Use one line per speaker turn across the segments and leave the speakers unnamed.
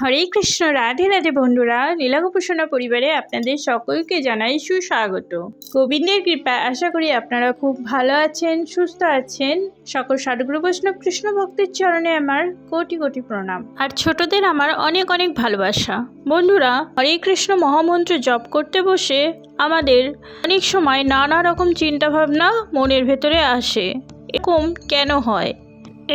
হরে কৃষ্ণ রাধে রাধে বন্ধুরা নীলাগোপোষণা পরিবারে আপনাদের সকলকে জানাই সুস্বাগত গোবিন্দের কৃপা আশা করি আপনারা খুব ভালো আছেন সুস্থ আছেন সকল সাধুগুরু বৈষ্ণব কৃষ্ণ ভক্তের চরণে আমার কোটি কোটি প্রণাম আর ছোটদের আমার অনেক অনেক ভালোবাসা বন্ধুরা হরে কৃষ্ণ মহামন্ত্র জপ করতে বসে আমাদের অনেক সময় নানা রকম চিন্তাভাবনা মনের ভেতরে আসে এরকম কেন হয়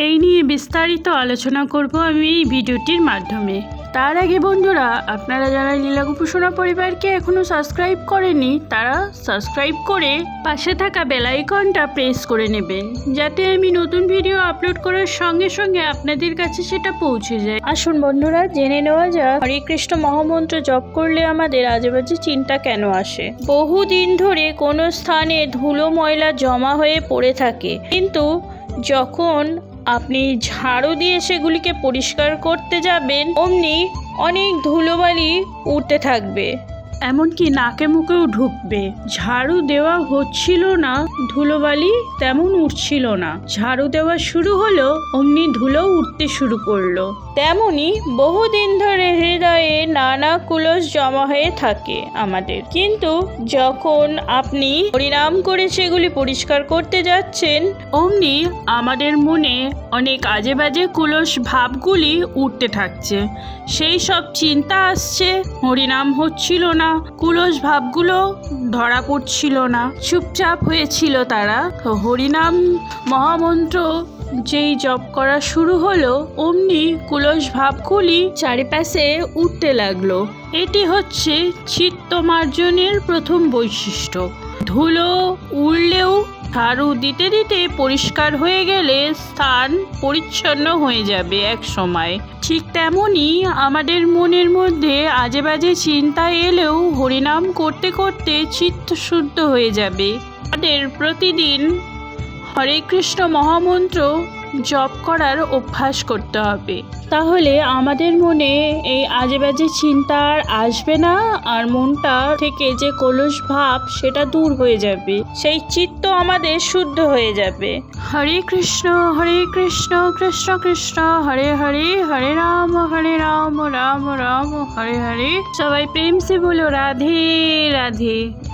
এই নিয়ে বিস্তারিত আলোচনা করব আমি এই ভিডিওটির মাধ্যমে তার আগে বন্ধুরা আপনারা যারা লীলাগুপুষণা পরিবারকে এখনও সাবস্ক্রাইব করেনি তারা সাবস্ক্রাইব করে পাশে থাকা আইকনটা প্রেস করে নেবেন যাতে আমি নতুন ভিডিও আপলোড করার সঙ্গে সঙ্গে আপনাদের কাছে সেটা পৌঁছে যায় আসুন বন্ধুরা জেনে নেওয়া যাক হরে কৃষ্ণ মহামন্ত্র জপ করলে আমাদের আজেবাজে চিন্তা কেন আসে বহুদিন ধরে কোনো স্থানে ধুলো ময়লা জমা হয়ে পড়ে থাকে কিন্তু যখন আপনি ঝাড়ু দিয়ে সেগুলিকে পরিষ্কার করতে যাবেন অমনি অনেক ধুলোবালি উঠতে থাকবে এমনকি নাকে মুখেও ঢুকবে ঝাড়ু দেওয়া হচ্ছিল না ধুলোবালি তেমন উঠছিল না ঝাড়ু দেওয়া শুরু হলো অমনি ধুলো উঠতে শুরু করলো তেমনি বহুদিন ধরে হৃদয়ে নানা কুলস জমা হয়ে থাকে আমাদের কিন্তু যখন আপনি পরিণাম করে সেগুলি পরিষ্কার করতে যাচ্ছেন অমনি আমাদের মনে অনেক আজে বাজে কুলস ভাবগুলি উঠতে থাকছে সেই সব চিন্তা আসছে হরিনাম হচ্ছিল না কুলস ভাবগুলো ধরা পড়ছিল না চুপচাপ হয়েছিল তারা হরিনাম মহামন্ত্র যেই জপ করা শুরু হলো অমনি কুলস ভাবগুলি চারিপাশে উঠতে লাগলো এটি হচ্ছে চিত্তমার্জনের প্রথম বৈশিষ্ট্য ধুলো উড়লেও ঝাড়ু দিতে দিতে পরিষ্কার হয়ে গেলে স্থান পরিচ্ছন্ন হয়ে যাবে এক সময় ঠিক তেমনই আমাদের মনের মধ্যে আজে বাজে চিন্তা এলেও হরিনাম করতে করতে চিত্ত শুদ্ধ হয়ে যাবে আমাদের প্রতিদিন হরে কৃষ্ণ মহামন্ত্র জব করার অভ্যাস করতে হবে তাহলে আমাদের মনে এই আজে বাজে চিন্তা আর আসবে না আর মনটা থেকে যে কলস ভাব সেটা দূর হয়ে যাবে সেই চিত্ত আমাদের শুদ্ধ হয়ে যাবে হরে কৃষ্ণ হরে কৃষ্ণ কৃষ্ণ কৃষ্ণ হরে হরে হরে রাম হরে রাম রাম রাম হরে হরে সবাই প্রেমসে বলো রাধে রাধে